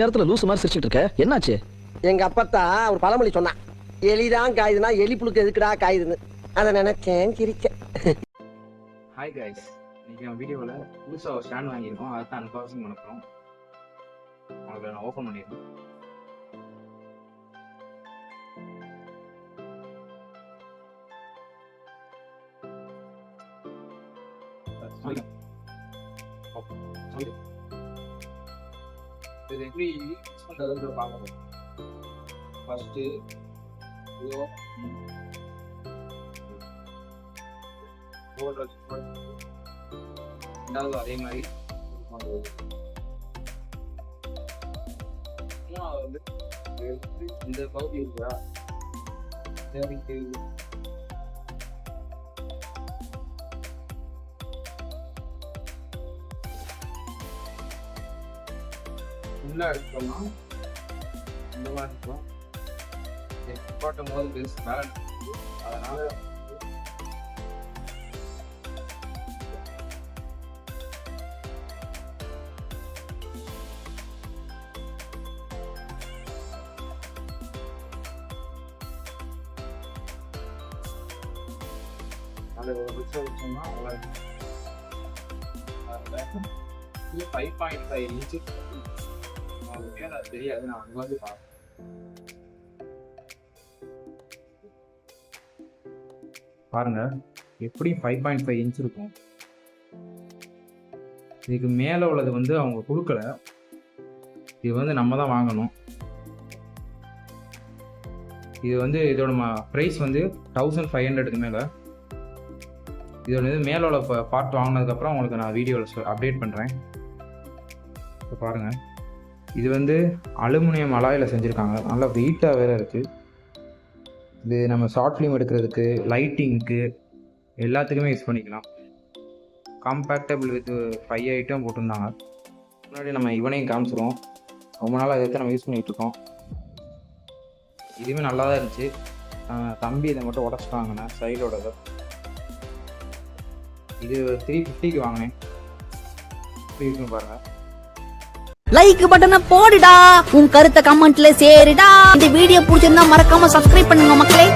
நேரத்துல லூசு மாதிரி சிரிச்சிட்டு இருக்க? என்னாச்சு? எங்க அப்பத்தா ஒரு பழமொழி சொன்னான் எலிதான் காயுதுன்னா எலி புழுக்கு எதுக்குடா காயுதுன்னு. அதை நினைச்சேன் சிரிச்சேன். ஹாய் கைஸ் இன்னைக்கு நம்ம வீடியோவில் புதுசாக ஒரு ஸ்டாண்ட் வாங்கியிருக்கோம். அதை தான் அன்பாக்சிங் பண்ண போகிறோம் உங்களுக்கு நான் ஓப்பன் பண்ணியிருக்கேன் இது எப்படி யூஸ் பண்ணுறதுன்ற பார்க்கணும் ஃபஸ்ட்டு இதோ ரெண்டாவது அதே மாதிரி பண்ணுறது மூணாவது வந்து இந்த பகுதி இருக்கா தேவைக்கு ஃபுல்லாக எடுத்தோம்னா இந்த மாதிரி இருக்கும். பாட்டும் போது பெருசு பேலன்ஸ் அதனால் அதை ஒரு புக்ஸை வச்சோம்னா அவ்வளோ ஃபைவ் பாயிண்ட் ஃபைவ் இன்ச்சு உங்களுக்கு அது தெரியாது நான் அங்கே வந்து பார்ப்பேன் பாருங்க எப்படி ஃபைவ் பாயிண்ட் ஃபைவ் இன்ச் இருக்கும். இதுக்கு மேலே உள்ளது வந்து அவங்க கொடுக்கல. இது வந்து நம்ம தான் வாங்கணும். இது வந்து இதோட ப்ரைஸ் வந்து தௌசண்ட் ஃபைவ் ஹண்ட்ரடுக்கு மேலே. இதோட இது மேலே உள்ள பார்ட் வாங்கினதுக்கப்புறம் உங்களுக்கு நான் வீடியோவில் அப்டேட் பண்ணுறேன் இப்போ பாருங்கள் இது வந்து அலுமினியம் அலாயில் செஞ்சுருக்காங்க. நல்லா வெயிட்டாக வேறு இருக்குது இது நம்ம ஷார்ட் ஃபிலிம் எடுக்கிறதுக்கு லைட்டிங்க்கு எல்லாத்துக்குமே யூஸ் பண்ணிக்கலாம். காம்பேக்டபிள் வித் ஃபைவ் ஐட்டம் போட்டிருந்தாங்க. முன்னாடி நம்ம இவனையும் காமிச்சிருவோம். ரொம்ப நாளாக இதை நம்ம யூஸ் பண்ணிகிட்டு இருக்கோம். இதுவுமே நல்லா தான் இருந்துச்சு தம்பி இதை மட்டும் உடச்சிட்டாங்கண்ணே சைடோட இதை இது த்ரீ ஃபிஃப்டிக்கு வாங்கினேன். பாருங்கள் லைக் பட்டனை போடுடா. உன் கருத்தை கமெண்ட்ல சேருடா. இந்த வீடியோ பிடிச்சிருந்தா மறக்காம சப்ஸ்கிரைப் பண்ணுங்க மக்களே.